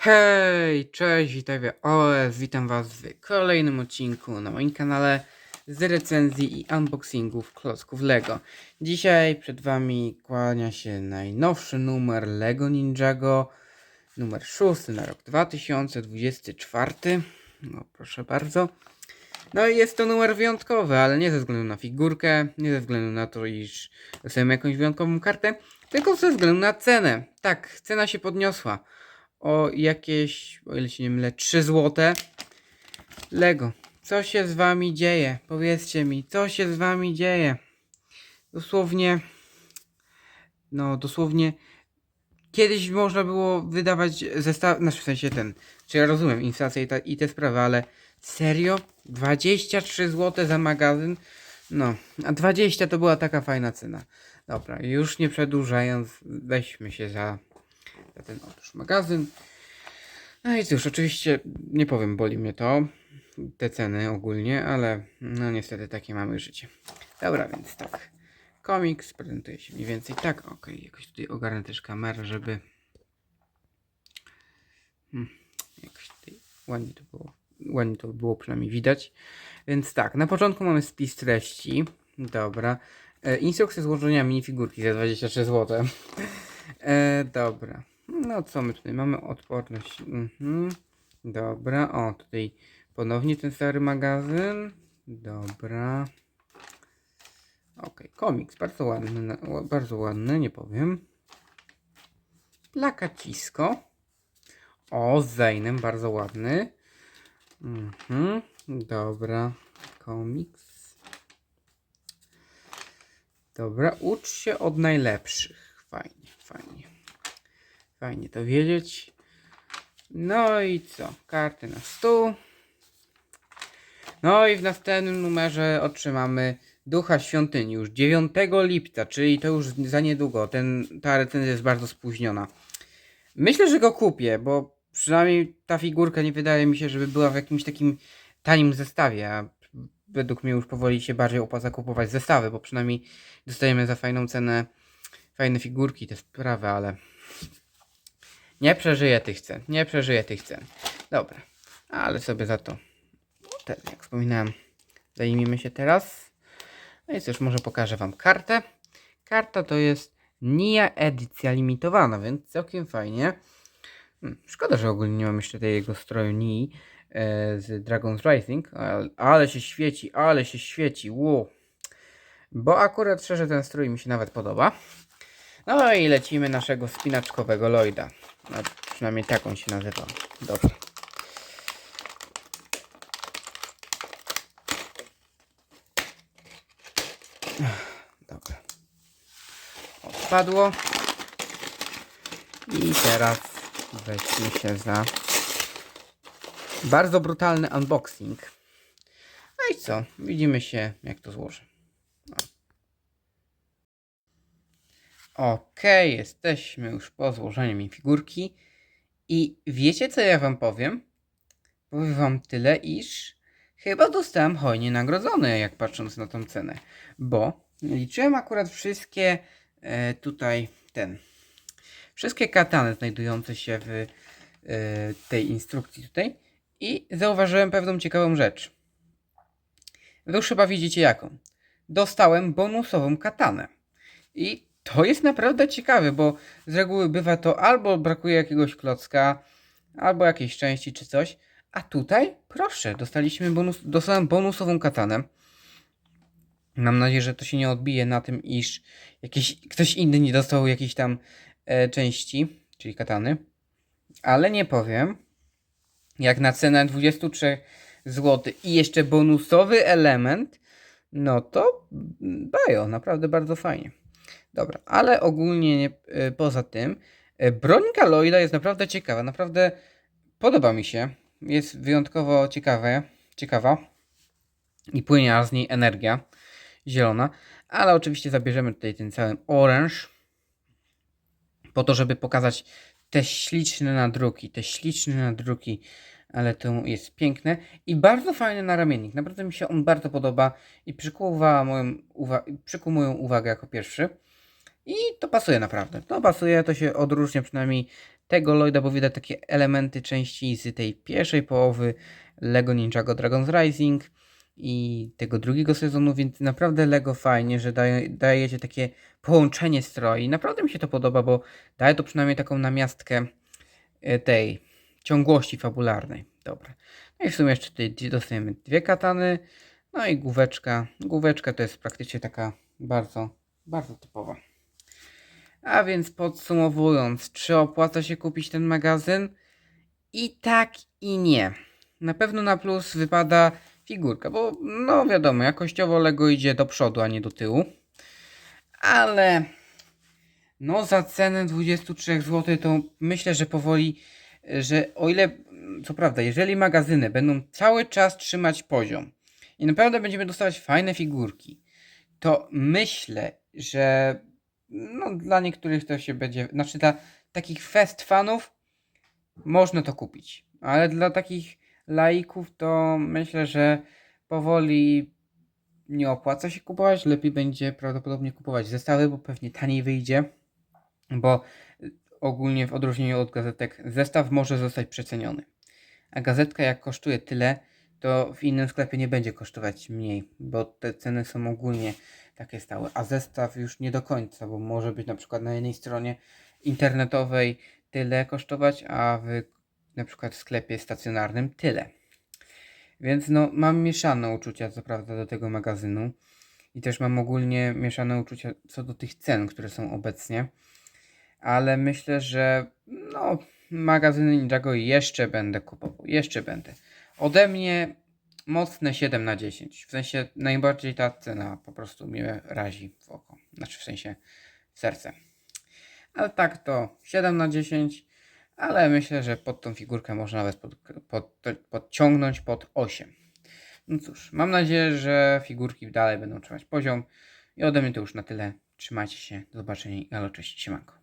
Hej, cześć, witaj OS, witam was w kolejnym odcinku na moim kanale z recenzji i unboxingów klocków LEGO. Dzisiaj przed wami kłania się najnowszy numer LEGO Ninjago, numer 6 na rok 2024. No proszę bardzo. No i jest to numer wyjątkowy, ale nie ze względu na figurkę, nie ze względu na to, iż dostajemy jakąś wyjątkową kartę, tylko ze względu na cenę. Tak, cena się podniosła o jakieś, o ile się nie mylę, 3 złote. Lego, co się z wami dzieje? Powiedzcie mi, co się z wami dzieje? Dosłownie, no dosłownie, kiedyś można było wydawać zestaw, znaczy w sensie ten, czy ja rozumiem inflację i, ta, i te sprawy, ale serio? 23 zł za magazyn? No, a 20 to była taka fajna cena. Dobra, już nie przedłużając, weźmy się za za ten otóż magazyn. No i cóż, oczywiście nie powiem, boli mnie to, te ceny ogólnie, ale no niestety takie mamy życie. Dobra, więc tak. Komiks prezentuje się mniej więcej tak. Ok, jakoś tutaj ogarnę też kamerę, żeby hmm, jakoś tutaj ładnie to było, ładnie to było przynajmniej widać. Więc tak, na początku mamy spis treści. Dobra. E, instrukcja złożenia minifigurki za 23 zł. E, dobra. No co my tutaj mamy? Odporność. Mhm. Dobra. O, tutaj ponownie ten stary magazyn. Dobra. Ok, komiks. Bardzo ładny. Bardzo ładny, nie powiem. Plakacisko. O, z Zejnem, bardzo ładny. Mhm. Dobra. Komiks. Dobra, ucz się od najlepszych. Fajnie, fajnie. Fajnie to wiedzieć. No i co? Karty na stół. No i w następnym numerze otrzymamy Ducha Świątyni już 9 lipca, czyli to już za niedługo. Ten, ta recenzja jest bardzo spóźniona. Myślę, że go kupię, bo przynajmniej ta figurka nie wydaje mi się, żeby była w jakimś takim tanim zestawie, a według mnie już powoli się bardziej opłaca kupować zestawy, bo przynajmniej dostajemy za fajną cenę fajne figurki, te sprawy, ale nie przeżyję tych cen, nie przeżyję tych cen. Dobra, ale sobie za to, ten, jak wspominałem, zajmijmy się teraz. No i cóż, może pokażę Wam kartę. Karta to jest NIA edycja limitowana, więc całkiem fajnie. Hmm, szkoda, że ogólnie nie mam jeszcze tej jego stroju NII e, z Dragon's Rising, ale, ale się świeci, ale się świeci, wow. Bo akurat szczerze ten strój mi się nawet podoba. No i lecimy naszego spinaczkowego Lloyda. No, przynajmniej tak on się nazywa. Dobra. Dobra. Odpadło. I teraz weźmy się za bardzo brutalny unboxing. No i co? Widzimy się, jak to złożę. Okej, jesteśmy już po złożeniu mi figurki. I wiecie, co ja wam powiem? Powiem wam tyle, iż chyba dostałem hojnie nagrodzone, jak patrząc na tą cenę. Bo liczyłem akurat wszystkie e, tutaj ten. Wszystkie katany znajdujące się w e, tej instrukcji tutaj. I zauważyłem pewną ciekawą rzecz. Wy już chyba widzicie jaką. Dostałem bonusową katanę. I to jest naprawdę ciekawe, bo z reguły bywa to albo brakuje jakiegoś klocka, albo jakiejś części czy coś. A tutaj, proszę, dostaliśmy bonus, dostałem bonusową katanę. Mam nadzieję, że to się nie odbije na tym, iż jakiś, ktoś inny nie dostał jakiejś tam e, części, czyli katany. Ale nie powiem, jak na cenę 23 zł i jeszcze bonusowy element, no to dają, naprawdę bardzo fajnie. Dobra, ale ogólnie nie, y, poza tym, y, brońka Lloyda jest naprawdę ciekawa, naprawdę podoba mi się. Jest wyjątkowo ciekawe, ciekawa i płynie z niej energia zielona, ale oczywiście zabierzemy tutaj ten cały oręż po to, żeby pokazać te śliczne nadruki, te śliczne nadruki, ale to jest piękne i bardzo fajny naramiennik. Naprawdę mi się on bardzo podoba i moją, uwa- przykuł moją uwagę jako pierwszy. I to pasuje naprawdę. To pasuje, to się odróżnia przynajmniej tego Lloyda, bo widać takie elementy części z tej pierwszej połowy Lego Ninjago Dragon's Rising i tego drugiego sezonu, więc naprawdę Lego fajnie, że daje, dajecie takie połączenie stroi. Naprawdę mi się to podoba, bo daje to przynajmniej taką namiastkę e, tej ciągłości fabularnej. Dobra. No i w sumie jeszcze tutaj dostajemy dwie katany, no i główeczka. Główeczka to jest praktycznie taka bardzo, bardzo typowa. A więc podsumowując, czy opłaca się kupić ten magazyn? I tak, i nie. Na pewno na plus wypada figurka, bo no wiadomo, jakościowo Lego idzie do przodu, a nie do tyłu. Ale no za cenę 23 zł to myślę, że powoli, że o ile, co prawda, jeżeli magazyny będą cały czas trzymać poziom i naprawdę będziemy dostawać fajne figurki, to myślę, że no, dla niektórych to się będzie, znaczy dla takich fest fanów można to kupić, ale dla takich laików to myślę, że powoli nie opłaca się kupować, lepiej będzie prawdopodobnie kupować zestawy, bo pewnie taniej wyjdzie, bo ogólnie w odróżnieniu od gazetek zestaw może zostać przeceniony. A gazetka jak kosztuje tyle, to w innym sklepie nie będzie kosztować mniej, bo te ceny są ogólnie takie stałe, a zestaw już nie do końca, bo może być na przykład na jednej stronie internetowej tyle kosztować, a w na przykład w sklepie stacjonarnym tyle. Więc no, mam mieszane uczucia, co prawda, do tego magazynu. I też mam ogólnie mieszane uczucia co do tych cen, które są obecnie. Ale myślę, że no, magazyny Ninjago jeszcze będę kupował. Jeszcze będę. Ode mnie mocne 7 na 10. W sensie najbardziej ta cena po prostu mnie razi w oko. Znaczy w sensie w serce. Ale tak to 7 na 10. Ale myślę, że pod tą figurkę można nawet pod, pod, podciągnąć pod 8. No cóż, mam nadzieję, że figurki dalej będą trzymać poziom. I ode mnie to już na tyle. Trzymajcie się. Do zobaczenia i alo, cześć, siemanko.